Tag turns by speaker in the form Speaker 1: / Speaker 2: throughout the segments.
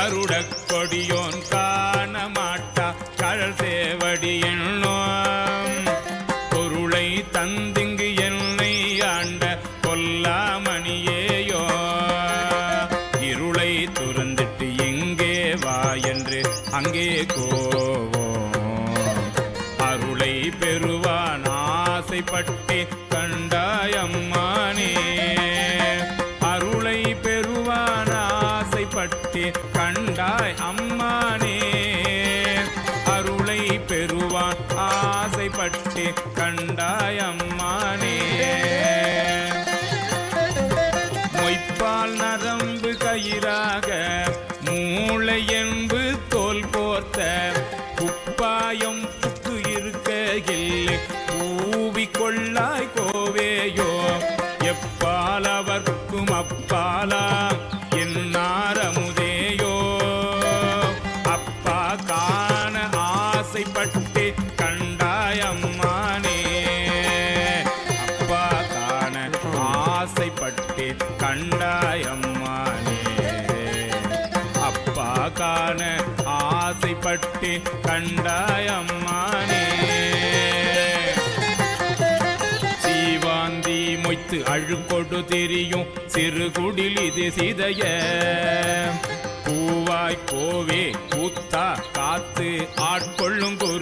Speaker 1: கருடக் கொடியோன் காண மாட்டா கழல் சேவடி எண்ணோம் பொருளை தந்திங்கு என்னை ஆண்ட கொல்லாமணியேயோ இருளை துறந்துட்டு எங்கே வா என்று அங்கே கோவோம். அருளை பெறுவான் ஆசைப்பட்டே கண்டாயம்மா பட்டி கண்டாயம்மானே மொய்ப்பால் நரம்பு கயிறாக மூளை என்பு தோல் போர்த்த குப்பாயம் புக்கு இருக்கையில் பூவி கோவேயோ. எப்பால் அவர்க்கும் அப்பாலாம் என்னாரமுதேயோ அப்பா காண ஆசைப்பட்டு கண்ட காண ஆசைப்பட்டு கண்டாயம்மானே. சீவாந்தி மொய்த்து அழுக்கொடு தெரியும் சிறு குடில் இது சிதைய. பூவாய் கோவே கூத்தா காத்து ஆட்கொள்ளும் குரு.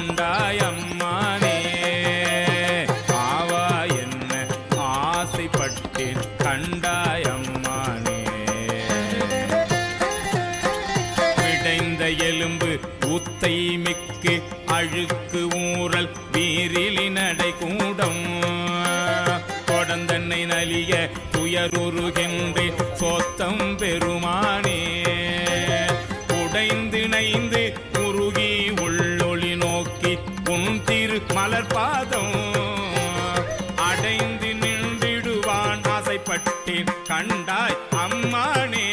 Speaker 1: ஆசைப்பட்டேன் ஆவா என்ன ஆசைப்பட்டேன் கண்டாய் விடைந்த எலும்பு ஊத்தை மிக்கு அழுக்கு ஊரல் வீரிலி நடை கூடம் கொடந்தன்னை நலிய துயருருகின்றேன் சோத்தம் பெருமானே பாதம். அடைந்து நின்றிடுவான் ஆசைப்பட்டேன். கண்டாய் அம்மானே.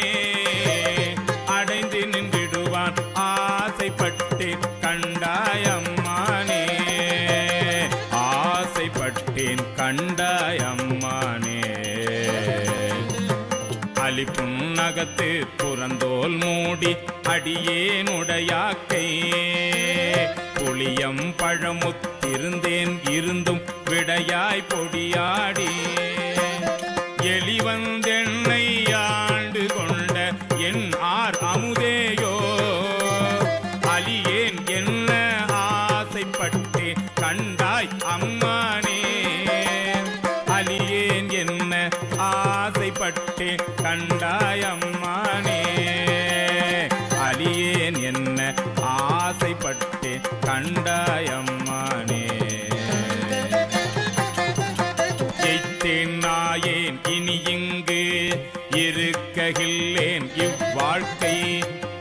Speaker 1: அடைந்து நின்றிடுவான் ஆசைப்பட்டேன். கண்டாய் அம்மானே. ஆசைப்பட்டேன். கண்டாய் அம்மானே. அலிப்புன்னகத்து புறந்தோல் மூடி அடியேனுடையாக்கை புளியம் பழமுத்திருந்தே இருந்தும் விடையாய் பொடியாடி. எலிவந்தென்னை ஆண்டு கொண்ட என் ஆர் அமுதேயோ அலியேன் என்ன ஆசைப்பட்டு கண்டாய் அம்மானே. அலியேன் என்ன ஆசைப்பட்டு கண்டாய் அம்மானே. அலியேன் என்ன ஆசைப்பட்டு உலகில்லேன் இவ்வாழ்க்கை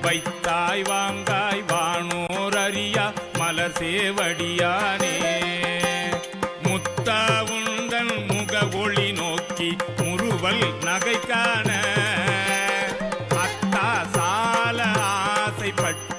Speaker 1: வைத்தாய் வாங்காய் வானோர் அறியா மலர் சேவடியானே. முத்தா உந்தன் முக ஒளி நோக்கி முறுவல் நகைக்கான. அத்தா சால ஆசைப்பட்டு